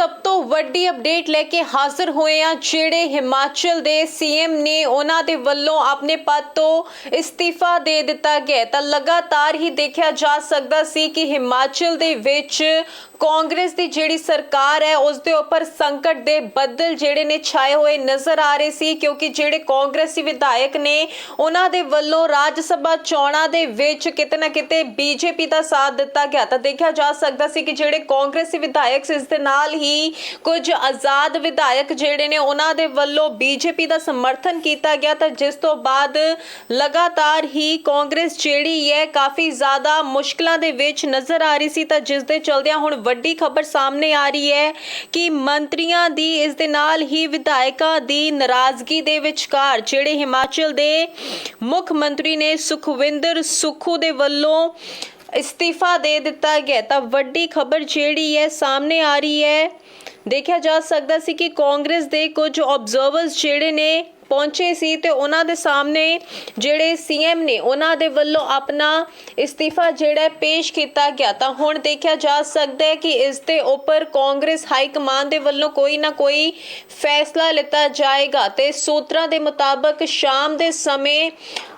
ਸਭ ਤੋਂ ਵੱਡੀ ਅਪਡੇਟ ਲੈ ਕੇ ਹਾਜ਼ਰ ਹੋਏ ਆ ਜਿਹੜੇ ਹਿਮਾਚਲ ਦੇ ਸੀਐਮ ਨੇ ਉਹਨਾਂ ਦੇ ਵੱਲੋਂ ਆਪਣੇ ਪਦ ਤੋਂ ਇਸਤੀਫਾ ਦੇ ਦਿੱਤਾ ਗਿਆ ਤਾਂ ਲਗਾਤਾਰ ਹੀ ਦੇਖਿਆ ਜਾ ਸਕਦਾ ਸੀ ਕਿ ਹਿਮਾਚਲ ਦੇ ਵਿੱਚ ਕਾਂਗਰਸ ਦੀ ਜਿਹੜੀ ਸਰਕਾਰ ਹੈ, ਉਸ ਦੇ ਉੱਪਰ ਸੰਕਟ ਦੇ ਬੱਦਲ ਜਿਹੜੇ ਨੇ ਛਾਏ ਹੋਏ ਨਜ਼ਰ ਆ ਰਹੇ ਸੀ ਕਿਉਂਕਿ ਜਿਹੜੇ ਕਾਂਗਰਸੀ ਵਿਧਾਇਕ ਨੇ, ਉਹਨਾਂ ਦੇ ਵੱਲੋਂ ਰਾਜ ਸਭਾ ਚੋਣਾਂ ਦੇ ਵਿੱਚ ਕਿਤੇ ਨਾ ਕਿਤੇ ਬੀਜੇਪੀ ਦਾ ਸਾਥ ਦਿੱਤਾ ਗਿਆ। ਤਾਂ ਦੇਖਿਆ ਜਾ ਸਕਦਾ ਸੀ ਕਿ ਜਿਹੜੇ ਕਾਂਗਰਸੀ ਵਿਧਾਇਕ ਇਸ ਦੇ ਨਾਲ ਹੀ ਕੁਝ ਆਜ਼ਾਦ ਵਿਧਾਇਕ ਜਿਹੜੇ ਨੇ, ਉਹਨਾਂ ਦੇ ਵੱਲੋਂ ਬੀਜੇਪੀ ਦਾ ਸਮਰਥਨ ਕੀਤਾ ਗਿਆ ਤਾਂ ਜਿਸ ਤੋਂ ਬਾਅਦ ਲਗਾਤਾਰ ਹੀ ਕਾਂਗਰਸ ਜਿਹੜੀ ਹੈ, ਕਾਫੀ ਜ਼ਿਆਦਾ ਮੁਸ਼ਕਲਾਂ ਦੇ ਵਿੱਚ ਨਜ਼ਰ ਆ ਰਹੀ ਸੀ ਤਾਂ ਜਿਸ ਦੇ ਚਲਦਿਆਂ ਹੁਣ ਵੱਡੀ ਖਬਰ ਸਾਹਮਣੇ ਆ ਰਹੀ ਹੈ ਕਿ ਮੰਤਰੀਆਂ ਦੀ, ਇਸ ਦੇ ਨਾਲ ਹੀ ਵਿਧਾਇਕਾਂ ਦੀ ਨਾਰਾਜ਼ਗੀ ਦੇ ਵਿਚਕਾਰ ਜਿਹੜੇ ਹਿਮਾਚਲ ਦੇ ਮੁੱਖ ਮੰਤਰੀ ਨੇ ਸੁਖਵਿੰਦਰ ਸੁਖੂ ਦੇ ਵੱਲੋਂ ਇਸਤੀਫਾ ਦੇ ਦਿੱਤਾ ਗਿਆ ਤਾਂ ਵੱਡੀ ਖਬਰ ਜਿਹੜੀ ਹੈ, ਸਾਹਮਣੇ ਆ ਰਹੀ ਹੈ। ਦੇਖਿਆ ਜਾ ਸਕਦਾ ਸੀ ਕਿ ਕਾਂਗਰਸ ਦੇ ਕੁਝ ਆਬਜ਼ਰਵਰਸ ਜਿਹੜੇ ਨੇ, ਪਹੁੰਚੇ ਸੀ ਤੇ ਉਹਨਾਂ ਦੇ ਸਾਹਮਣੇ ਜਿਹੜੇ ਸੀਐਮ ਨੇ, ਉਹਨਾਂ ਦੇ ਵੱਲੋਂ ਆਪਣਾ ਇਸਤੀਫਾ ਜਿਹੜਾ ਪੇਸ਼ ਕੀਤਾ ਗਿਆ। ਤਾਂ ਹੁਣ ਦੇਖਿਆ ਜਾ ਸਕਦਾ ਹੈ ਕਿ ਇਸ ਦੇ ਉੱਪਰ ਕਾਂਗਰਸ ਹਾਈ ਕਮਾਂਡ ਦੇ ਵੱਲੋਂ ਕੋਈ ਨਾ ਕੋਈ ਫੈਸਲਾ ਲਿੱਤਾ ਜਾਏਗਾ ਤੇ ਸੂਤਰਾਂ ਦੇ ਮੁਤਾਬਕ ਸ਼ਾਮ ਦੇ ਸਮੇਂ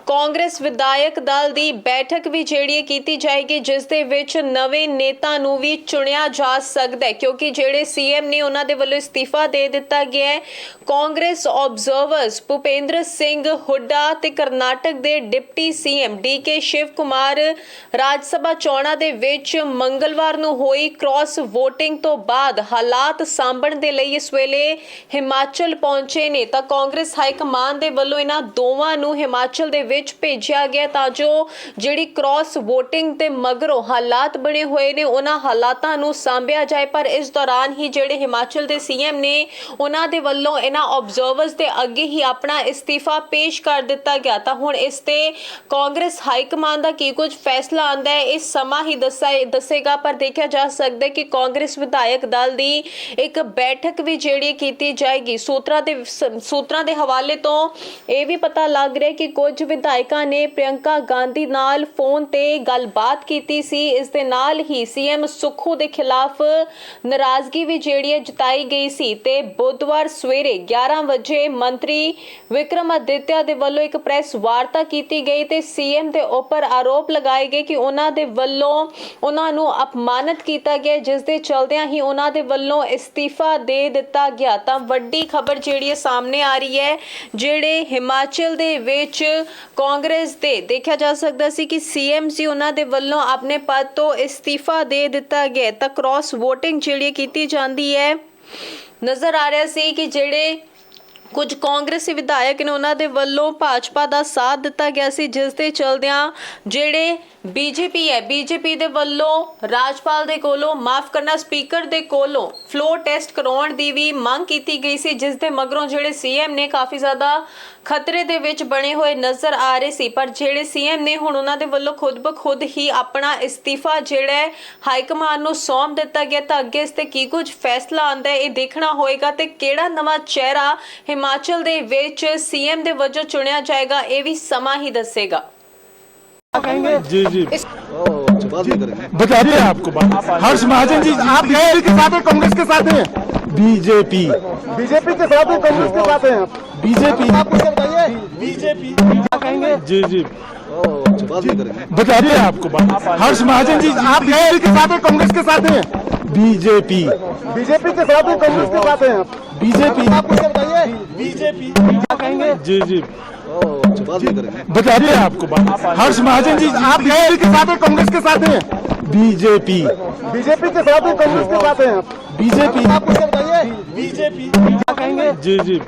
ਕਾਂਗਰਸ ਵਿਧਾਇਕ ਦਲ ਦੀ ਬੈਠਕ ਵੀ ਜਿਹੜੀ ਕੀਤੀ ਜਾਏਗੀ, ਜਿਸ ਦੇ ਵਿੱਚ ਨਵੇਂ ਨੇਤਾ ਨੂੰ ਵੀ ਚੁਣਿਆ ਜਾ ਸਕਦਾ ਹੈ, ਕਿਉਂਕਿ ਜਿਹੜੇ ਸੀਐਮ ਨੇ ਉਹਨਾਂ ਦੇ ਵੱਲੋਂ ਇਸਤੀਫਾ ਦੇ ਦਿੱਤਾ ਗਿਆ ਹੈ। ਕਾਂਗਰਸ ਆਬਜ਼ਰਵਰਸ ਭੁਪੇਂਦਰ ਸਿੰਘ ਹੁੱਡਾ ਤੇ ਕਰਨਾਟਕ ਦੇ deputy CM D K Shiv Kumar Rajya Sabha ਚੋਣਾਂ ਦੇ ਵਿੱਚ ਮੰਗਲਵਾਰ ਨੂੰ ਹੋਈ ਕ੍ਰਾਸ VOTING ਤੋਂ ਬਾਅਦ ਹਾਲਾਤ ਸਾਂਭਣ ਦੇ ਲਈ ਇਸ ਵੇਲੇ ਹਿਮਾਚਲ ਪਹੁੰਚੇ ਨੇ। ਤਾਂ ਕਾਂਗਰਸ ਹਾਈ ਕਮਾਂਡ ਦੇ ਵੱਲੋਂ ਇਹਨਾਂ ਦੋਵਾਂ ਨੂੰ ਹਿਮਾਚਲ ਦੇ ਵਿੱਚ ਭੇਜਿਆ ਗਿਆ ਤਾਂ ਜੋ ਜਿਹੜੀ ਕ੍ਰਾਸ VOTING ਤੇ ਮਗਰੋਂ ਹਾਲਾਤ ਬਣੇ ਹੋਏ ਨੇ, ਉਹਨਾਂ ਹਾਲਾਤਾਂ ਨੂੰ ਸਾਂਭਿਆ ਜਾਏ। ਪਰ ਇਸ ਦੌਰਾਨ ਹੀ ਜਿਹੜੇ ਹਿਮਾਚਲ ਦੇ ਸੀਐਮ ਨੇ, ਉਹਨਾਂ ਦੇ ਵੱਲੋਂ ਇਹਨਾਂ ਆਬਜ਼ਰਵਰਸ ਦੇ ਅੱਗੇ ਹੀ ਆਪਣਾ ਇਸਤੀਫਾ ਪੇਸ਼ ਕਰ ਦਿੱਤਾ ਗਿਆ। ਤਾਂ ਹੁਣ ਇਸ ਤੇ ਕਾਂਗਰਸ ਹਾਈ ਕਮਾਂਡ ਦਾ ਕੀ ਕੁਝ ਫੈਸਲਾ ਆਂਦਾ ਹੈ ਇਹ ਸਮਾਂ ਹੀ ਦੱਸਾ- ਦੱਸੇਗਾ। ਪਰ ਦੇਖਿਆ ਜਾ ਸਕਦਾ ਹੈ ਕਿ ਕਾਂਗਰਸ ਵਿਧਾਇਕ ਦਲ ਦੀ ਇੱਕ ਬੈਠਕ ਵੀ ਜਿਹੜੀ ਕੀਤੀ ਜਾਏਗੀ। ਸੂਤਰਾਂ ਦੇ ਸੂਤਰਾਂ ਦੇ ਹਵਾਲੇ ਤੋਂ ਇਹ ਵੀ ਪਤਾ ਲੱਗ ਰਿਹਾ ਕਿ ਕੁਝ ਵਿਧਾਇਕਾਂ ਨੇ ਪ੍ਰਿਯੰਕਾ ਗਾਂਧੀ ਨਾਲ ਫੋਨ ਤੇ ਗੱਲਬਾਤ ਕੀਤੀ ਸੀ। ਇਸ ਦੇ ਨਾਲ ਹੀ ਸੀਐਮ ਸੁਖੂ ਦੇ ਖਿਲਾਫ ਨਾਰਾਜ਼ਗੀ ਵੀ ਜਿਹੜੀ ਹੈ ਜਤਾਈ ਗਈ ਸੀ ਤੇ ਬੁੱਧਵਾਰ ਸਵੇਰੇ 11 ਵਜੇ ਮੰਤਰੀ ਵਿਕਰਮ ਅਦਿੱਤਿਆ ਦੇ ਵੱਲੋਂ ਇੱਕ ਪ੍ਰੈਸ ਵਾਰਤਾ ਕੀਤੀ ਗਈ ਤੇ ਸੀਐਮ ਦੇ ਉੱਪਰ ਆਰੋਪ ਲਗਾਏ ਗਏ ਕਿ ਉਹਨਾਂ ਦੇ ਵੱਲੋਂ ਉਹਨਾਂ ਨੂੰ ਅਪਮਾਨਿਤ ਕੀਤਾ ਗਿਆ, ਜਿਸ ਦੇ ਚਲਦਿਆਂ ਹੀ ਉਹਨਾਂ ਦੇ ਵੱਲੋਂ ਇਸਤੀਫਾ ਦੇ ਦਿੱਤਾ ਗਿਆ। ਤਾਂ ਵੱਡੀ ਖਬਰ ਜਿਹੜੀ ਹੈ ਸਾਹਮਣੇ ਆ ਰਹੀ ਹੈ, ਜਿਹੜੇ ਹਿਮਾਚਲ ਦੇ ਵਿੱਚ ਕਾਂਗਰਸ ਦੇ ਦੇਖਿਆ ਜਾ ਸਕਦਾ ਸੀ ਕਿ ਸੀਐਮ ਸੀ ਉਹਨਾਂ ਦੇ ਵੱਲੋਂ ਆਪਣੇ ਪਦ ਤੋਂ ਇਸਤੀਫਾ ਦੇ ਦਿੱਤਾ ਗਿਆ ਤਾਂ ਕ੍ਰਾਸ VOTING ਜਿਹੜੀ ਕੀਤੀ ਜਾਂਦੀ ਹੈ। ਨਜ਼ਰ ਆ ਰਿਹਾ ਸੀ ਕਿ ਜਿਹੜੇ ਕੁਝ ਕਾਂਗਰਸੀ ਵਿਧਾਇਕ ਨੇ ਉਹਨਾਂ ਦੇ ਵੱਲੋਂ ਭਾਜਪਾ ਦਾ ਸਾਥ ਦਿੱਤਾ ਗਿਆ ਸੀ, ਜਿਸ ਦੇ ਚਲਦਿਆਂ ਜਿਹੜੇ ਬੀਜੇਪੀ ਹੈ, ਬੀਜੇਪੀ ਦੇ ਵੱਲੋਂ ਰਾਜਪਾਲ ਦੇ ਕੋਲੋਂ ਮਾਫ ਕਰਨਾ, ਸਪੀਕਰ ਦੇ ਕੋਲੋਂ ਫਲੋ ਟੈਸਟ ਕਰਾਉਣ ਦੀ ਵੀ ਮੰਗ ਕੀਤੀ ਗਈ ਸੀ, ਜਿਸ ਦੇ ਮਗਰੋਂ ਜਿਹੜੇ ਸੀਐਮ ਨੇ ਕਾਫੀ ਜ਼ਿਆਦਾ ਖਤਰੇ ਦੇ ਵਿੱਚ ਬਣੇ ਹੋਏ ਨਜ਼ਰ ਆ ਰਹੇ ਸੀ, ਪਰ ਜਿਹੜੇ ਸੀਐਮ ਨੇ ਹੁਣ ਉਹਨਾਂ ਦੇ ਵੱਲੋਂ ਖੁਦ ਬਖੁਦ ਹੀ ਆਪਣਾ ਇਸਤੀਫਾ ਜਿਹੜਾ ਹੈ ਹਾਈ ਕਮਾਂਡ ਨੂੰ ਸੌਂਪ ਦਿੱਤਾ ਗਿਆ, ਤਾਂ ਅੱਗੇ ਇਸ ਤੇ ਕੀ ਕੁਝ ਫੈਸਲਾ ਆਂਦਾ ਹੈ, ਇਹ ਦੇਖਣਾ ਹੋਏਗਾ ਤੇ ਕਿਹੜਾ ਨਵਾਂ ਚਿਹਰਾ ਹਿਮਾਚਲ ਦੇ ਵਿੱਚ ਸੀਐਮ ਦੇ ਵਜੋਂ ਚੁਣਿਆ ਜਾਏਗਾ ਇਹ ਵੀ ਸਮਾਂ ਹੀ ਦੱਸੇਗਾ कहेंगे जी जी बाद में करेंगे बताते हैं आपको बात हर्ष महाजन जी आप बीजेपी के साथ हैं कांग्रेस के साथ हैं बीजेपी बीजेपी के साथ हैं कांग्रेस के साथ हैं आप बीजेपी आप मुझे बताइए बीजेपी क्या कहेंगे जी जी बाद में करेंगे बताते हैं आपको बात हर्ष महाजन जी आप बीजेपी के साथ हैं कांग्रेस के साथ हैं बीजेपी बीजेपी के साथ हैं कांग्रेस के साथ हैं आप बीजेपी बीजेपी। कहेंगे? जी जी। बताते हैं आपको बात। हर्ष महाजन जी आप बीजेपी के साथ हैं कांग्रेस के साथ हैं? बीजेपी। बीजेपी के साथ हैं कांग्रेस के साथ हैं आप? बीजेपी। आप मुझे बताइए? बीजेपी। क्या कहेंगे? जी जी।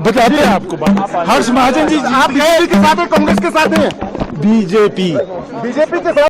बताते हैं आपको बात। हर्ष महाजन जी आप बीजेपी के साथ हैं कांग्रेस के साथ हैं? बीजेपी। बीजेपी के साथ